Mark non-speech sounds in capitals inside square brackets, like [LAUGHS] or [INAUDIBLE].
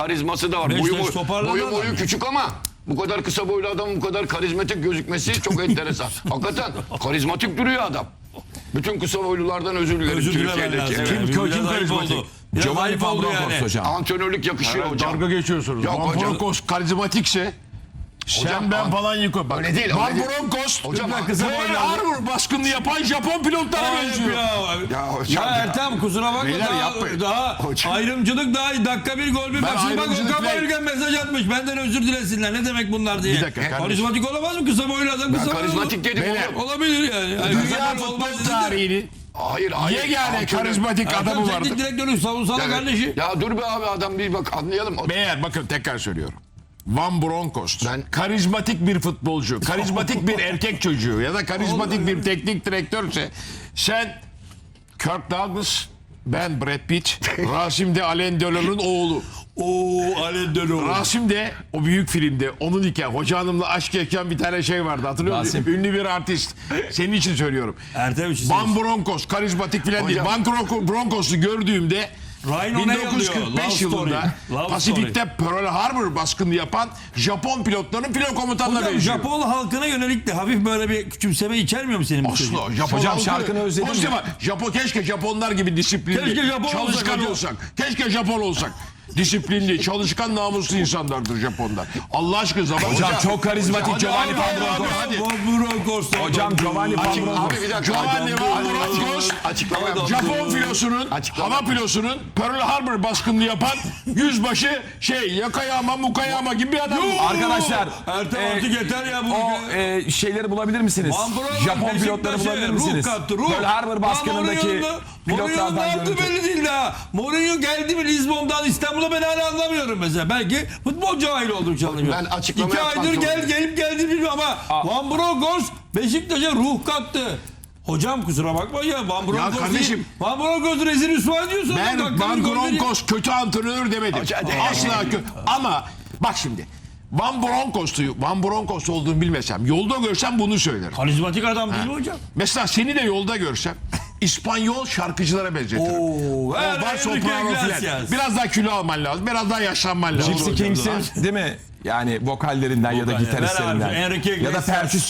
Karizması da var. Boyu, Beşiktaş boyu, toparladı boyu, boyu küçük ama bu kadar kısa boylu adamın bu kadar karizmatik gözükmesi çok enteresan. [LAUGHS] Hakikaten karizmatik duruyor adam. Bütün kısa boylulardan özür dilerim Özür dilemen Türkiye'deki. lazım. Evet. Kim- Biraz kim ayıp karizmatik? oldu. Biraz Giovanni ayıp oldu Pavlakos yani. hocam. Antrenörlük yakışıyor hocam. Dalga geçiyorsunuz. Yok Van hocam. Bronckhorst karizmatikse sen Hocam, ben an- falan yıkıyor. Bak, Öyle değil, Van öyle değil. Bronckhorst Hocam, Pearl kısa boylu- Harbor baskını yapan Japon pilotlara benziyor. ya. Ya Ya, hocam ya. Ertem kusura bakma Beyler daha, yapmayın. daha Hocam. ayrımcılık daha dakika bir gol bir bak şimdi bak ayrımcılık Okan değil. Bayülgen mesaj atmış benden özür dilesinler ne demek bunlar diye. Bir dakika kardeşim. Karizmatik olamaz mı kısa boylu adam kısa boylu karizmatik dedim Beyler, oğlum. Olabilir yani. yani Dünya boylu futbol olmaz dedi de. tarihinin Hayır hayır. yegane Antrenör- karizmatik Ertem adamı teknik vardı. direktörü savunsana kardeşim. Ya dur be abi adam bir bak anlayalım. O- Meğer bakın tekrar söylüyorum. Van Bronckhorst Ben- karizmatik bir futbolcu, [LAUGHS] karizmatik bir erkek çocuğu ya da karizmatik bir teknik direktörse sen Kirk Douglas, ben Brad Pitt, [LAUGHS] Rasim de Alain Delon'un oğlu. Oo Alain Delon. Rasim de o büyük filmde onun iken hoca hanımla aşk yaşayan bir tane şey vardı hatırlıyor musun? Rasim. Ünlü bir artist. Senin için söylüyorum. Ertem için. Van Bronckhorst karizmatik filan değil. Van Bronco- Bronckhorst'u gördüğümde Rhino ne yazıyor? Love 1945 story. yılında Love Pasifik'te Pearl Harbor baskını yapan Japon pilotların pilot komutanına Hocam benziyor. Japon halkına yönelik de hafif böyle bir küçümseme içermiyor mu senin bu sözün? Asla. Japon Hocam halkı- şarkını özledin Pozitif Japon keşke Japonlar gibi disiplinli, Keşke Japon olsak çalışkan hocam. olsak. Keşke Japon olsak. Disiplinli, çalışkan, namuslu insanlardır Japonlar. Allah aşkına zaman. Hocam çok karizmatik hadi, Giovanni hadi, Van hadi, Bronckhorst. hadi. Bronckhorst. Hocam Giovanni Van Açık, Bronckhorst. abi bir dakika. Giovanni Van Bronckhorst Açıklama yap. Japon filosunun, Açıklama hava filosunun Pearl Harbor baskınını yapan yüzbaşı şey Yakayama Mukayama gibi bir adam. Arkadaşlar Ertem e, artık yeter ya bu. o e, şeyleri bulabilir misiniz? Van Bronckhorst Japon Beşiktaş'a pilotları bulabilir ruh misiniz? kattı, ruh. Pearl Harbor baskınındaki Mourinho'nun da- Mourinho'nun ne pilotlardan yaptı görüntü. belli değil daha. Mourinho geldi mi Lizbon'dan İstanbul'a ben hala anlamıyorum mesela. Belki futbol cahil olduğu çalışıyor. Ben açıklama İki aydır gel gelip geldi bilmiyorum ama Van Bronckhorst Beşiktaş'a ruh kattı. Hocam kusura bakma ya Van Bronckhorst kardeşim. değil. Van Bronckhorst rezil rüsva ediyorsun. Ben Dakika Van. Bronckhorst kötü antrenör demedim. Asla kötü. Ama bak şimdi. Van Bronckhorst'u, Van Bronckhorst olduğunu bilmesem, yolda görsem bunu söylerim. Karizmatik adam değil mi hocam? Mesela seni de yolda görsem İspanyol şarkıcılara benzetirim. Oo, soprano Iglesias. filan. Biraz daha kilo alman lazım. Biraz daha yaşlanman lazım. Gypsy Kings'in değil mi? Yani vokallerinden ya da gitaristlerinden. Ver abi, Enrique Ya da Iglesias. perküsyon